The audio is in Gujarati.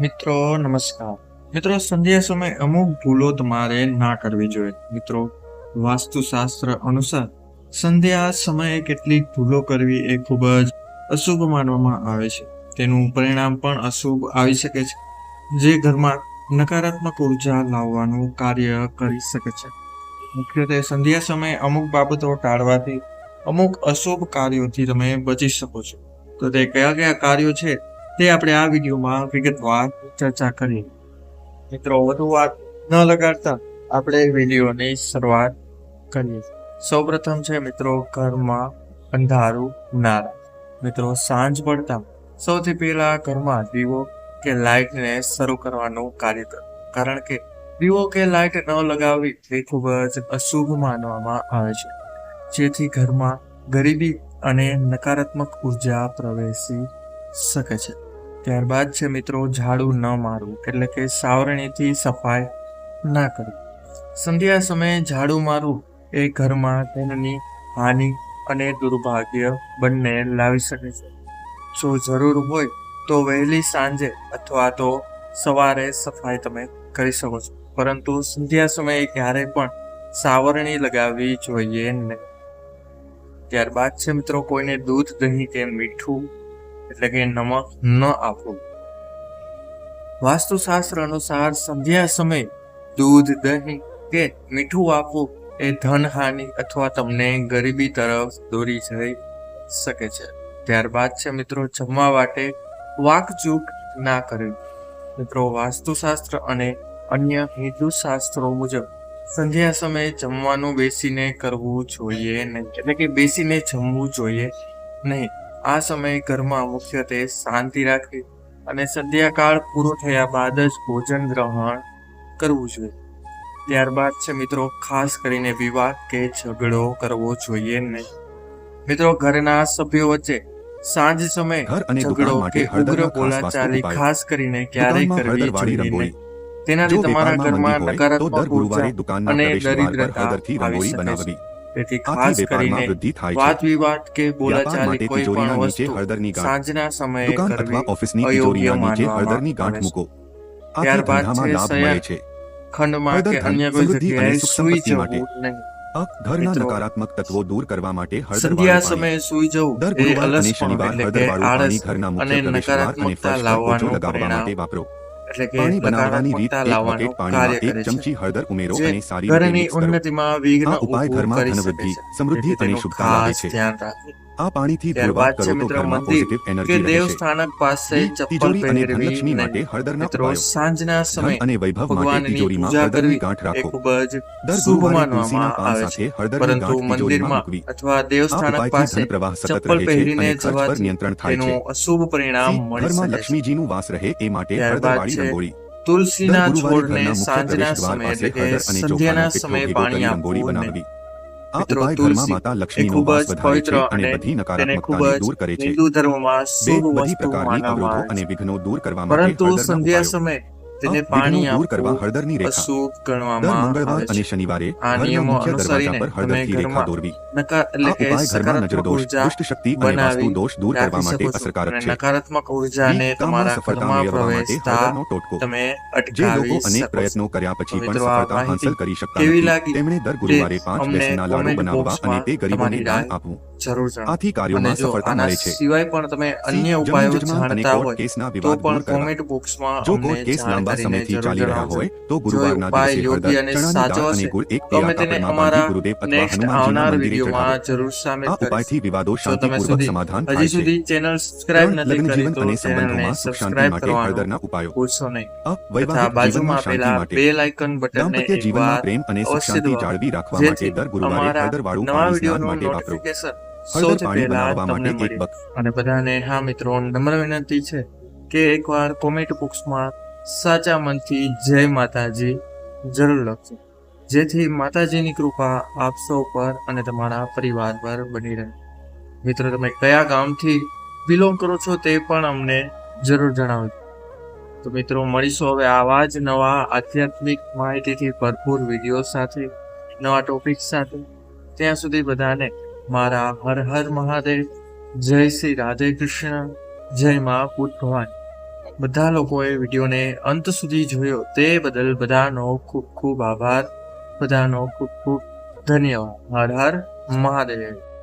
મિત્રો, નમસ્કાર. મિત્રો, સંધ્યા સમયે અમુક ભૂલો તમારે ના કરવી જોઈએ. મિત્રો, વાસ્તુશાસ્ત્ર અનુસાર સંધ્યા સમયે કેટલીક ભૂલો કરવી એ ખૂબ જ અશુભ માનવામાં આવે છે. તેનું પરિણામ પણ અશુભ આવી શકે છે. જે ઘરમાં નકારાત્મક ઊર્જા લાવવાનું કાર્ય કરી શકે છે. મુખ્યત્વે સંધ્યા સમયે અમુક બાબતો ટાળવાથી અમુક અશુભ કાર્યોથી તમે બચી શકો છો. તો તે કયા કયા કાર્યો છે તે આપણે આ વિડીયોમાં વિગતવાર ચર્ચા કરી. મિત્રો, વધુ વાત ન લગાડતા આપણે વિડીયોની શરૂઆત કરીએ. સૌપ્રથમ છે મિત્રો, ઘરમાં અંધારું ના મિત્રો, સાંજ પડતા સૌથી પહેલા ઘરમાં દીવો કે લાઇટને શરૂ કરવાનું કાર્ય કરો, કારણ કે દીવો કે લાઇટ ન લગાવવી તે ખૂબ જ અશુભ માનવામાં આવે છે. જેથી ઘરમાં ગરીબી અને નકારાત્મક ઊર્જા પ્રવેશી શકે છે. ત્યારબાદ છે મિત્રો, ઝાડુ ન મારવું, એટલે કે સાવરણીથી સફાઈ ના કરવી. સંધ્યા સમયે ઝાડુ મારવું એ ઘરમાં તેની હાનિ અને દુર્ભાગ્ય બંને લાવી શકે છે. જો જરૂર હોય તો વહેલી સાંજે અથવા તો સવારે સફાઈ તમે કરી શકો છો. પરંતુ સંધ્યા સમયે ક્યારેય પણ સાવરણી લગાવવી જોઈએ નહીં. ત્યારબાદ છે મિત્રો, કોઈને દૂધ, દહીં કે મીઠું એટલે કે નમક ન આપવું વાસ્તુશાસ્ત્ર અનુસાર સંધ્યા સમયે દૂધ, દહીં કે મીઠું આપવું એ ધનહાનિ અથવા તમને ગરીબી તરફ દોરી જઈ શકે છે. ત્યારબાદ છે મિત્રો જમવા માટે વાકચૂક ના કરવી. મિત્રો વાસ્તુશાસ્ત્ર અને અન્ય હિન્દુ શાસ્ત્રો મુજબ સંધ્યા સમયે જમવાનું બેસીને કરવું જોઈએ નહીં. એટલે કે બેસીને જમવું જોઈએ નહીં. આ સમયે ઘરમાં મુખ્યત્વે શાંતિ રાખવી અને સંધ્યાકાળ પૂરો થયા બાદ જ ભોજન ગ્રહણ કરવું જોઈએ. ત્યારબાદ છે મિત્રો ખાસ કરીને વિવાદ કે ઝઘડો કરવો જોઈએ નહીં. મિત્રો ઘરના સભ્યો વચ્ચે સાંજ સમયે ઝઘડો કે ઉગ્ર બોલાચાલી ખાસ કરીને ક્યારેય કરવી જોઈએ નહીં. તેનાથી તમારા ઘરમાં નકારાત્મક ઊર્જા અને દરિદ્રતા આવી શકે છે. તેથી ખાસ કરીને વાદ વિવાદ કે બોલાચાલી કોઈ પણ વસ્તુ સાંજના સમયે કરવી અયોગ્ય માનવામાં આવે છે. ત્યારબાદ છે છે. ખંડમાં કે અન્ય કોઈ જગ્યાએ સૂઈ જવું નહીં. ઘરના નકારાત્મક તત્વો દૂર કરવા માટે સંધ્યા સમયે સૂઈ જવું એ અલસપણું એટલે કે આળસ અને નકારાત્મકતા લાવવાનું પરિણામ. વાપરો. એટલે કે બનાવવાની રીત એક લાવવાનું કાર્ય એક કરે છે. ચમચી હળદર ઉમેરો અને સારી રીતે ઘરની ઉન્નતિમાં વિઘ્ન ઉપાય ઘરમાં ધનવૃદ્ધિ, સમૃદ્ધિ અને શુભતા લાવે છે. ધ્યાન રાખવું આ પાણીથી ત્યારબાદ છે મિત્રો મંદિર કે છે. દેવસ્થાનક પાસે ચપ્પલ પહેરવી માટે હળદરના ઉપાયો. સાંજના સમય અને વૈભવ માટે તિજોરીમાં હળદરની ગાંઠ રાખો. ખૂબ જ દર ગુરુવારે તુલસીના પાન સાથે હળદરની ગાંઠ તિજોરીમાં મૂકવી. અથવા દેવ સ્થાનક પાસે પ્રવાહ સતત રહે છે પહેરીને અને ખર્ચ પર નિયંત્રણ થાય છે. અશુભ પરિણામ મળી શકે છે. લક્ષ્મીજીનું વાસ રહે એ માટે હળદરવાળી રંગોળી. તુલસીના છોડને સાંજના સમયે એટલે કે સંધ્યાના સમયે પાણી આપવું બનાવવી. આ ઉપાય ઘરમાં માતા લક્ષ્મીનો વાસ વધારે છે અને બધી ખૂબ નકારાત્મકતાને જ દૂર કરે છે. હિન્દુ ધર્મમાં બધી પ્રકારની અવરોધો અને વિઘ્નો દૂર કરવા માટે પરંતુ સંધ્યા સમયે તેને પાણી દૂર કરવા હળદરની રેખા. અશુભ ગણવામાં આવે અને શનિવારે ઘરના નિયમો મુખ્ય અનુસરીને દરવાજા પર તમે રેખા દોરવી. એટલે કે ઘરમાં નજર દોષ દુષ્ટ શક્તિ અને વાસ્તુ દોષ દૂર કરવા માટે અસરકારક છે. નકારાત્મક ઉર્જાને તમારા સફળતા મેળવવા માટે તમે અટકાવી શકો અનેક પ્રયત્નો કર્યા પછી પણ સફળતા હાંસલ કરી શકતા નથી. તેમણે દર ગુરુવારે પાંચ બેસના લાડુ બનાવવા અને તે ગરીબોને દાન આપવું. જરૂર આથી કાર્યોમાં સફળતા મળે છે. સિવાય પણ તમે અન્ય ઉપાયો જાણતા હોય તો વિવાદ પણ કોમેન્ટ બોક્સમાં જો કોર્ટ કેસ લાંબા સમયથી ચાલી રહ્યા હોય તો ગુરુવારના દિવસે યોગ્ય અને સાચો હશે તો અમે તેને અમારા નેક્સ્ટ આવનાર વિડીયોમાં જરૂર સામેલ આ ઉપાયથી વિવાદો શાંતિપૂર્વક સમાધાન હજી સુધી ચેનલ સબસ્ક્રાઇબ નથી કરી તો ચેનલને સબસ્ક્રાઇબ કરવાનું ઉપાયો. ભૂલશો નહીં. તથા બાજુમાં આપેલા બેલ આઇકન બટનને એકવાર પ્રેમ અને શાંતિ જાળવી રાખવા માટે દર ગુરુવારે અમારા હળદરવાળું નવા પાણી સ્નાન માટે વાપરો હળદર પાણી પહેલા બનાવવા તમને માટે એક બક અને બધાને હા મિત્રો નમ્ર વિનંતી છે કે એકવાર કોમેન્ટ બોક્સમાં સાચા મનથી જય માતાજી જરૂર લખજો. જેથી માતાજીની કૃપા આપ સૌ પર અને તમારા પરિવાર પર બની રહે. મિત્રો તમે કયા ગામથી બિલોંગ કરો છો તે પણ અમને જરૂર જણાવજો. તો મિત્રો મળીશું હવે આવા જ નવા આધ્યાત્મિક માહિતીથી ભરપૂર વીડિયો સાથે નવા ટોપિક સાથે. ત્યાં સુધી બધાને મારા હર હર મહાદેવ, જય શ્રી રાધે કૃષ્ણ, જય મા ભગવાન બધા લોકોએ વિડીયોને અંત સુધી જોયો તે બદલ બધાનો ખૂબ ખૂબ આભાર, બધાનો ખૂબ ખૂબ ધન્યવાદ. હર હર મહાદેવ.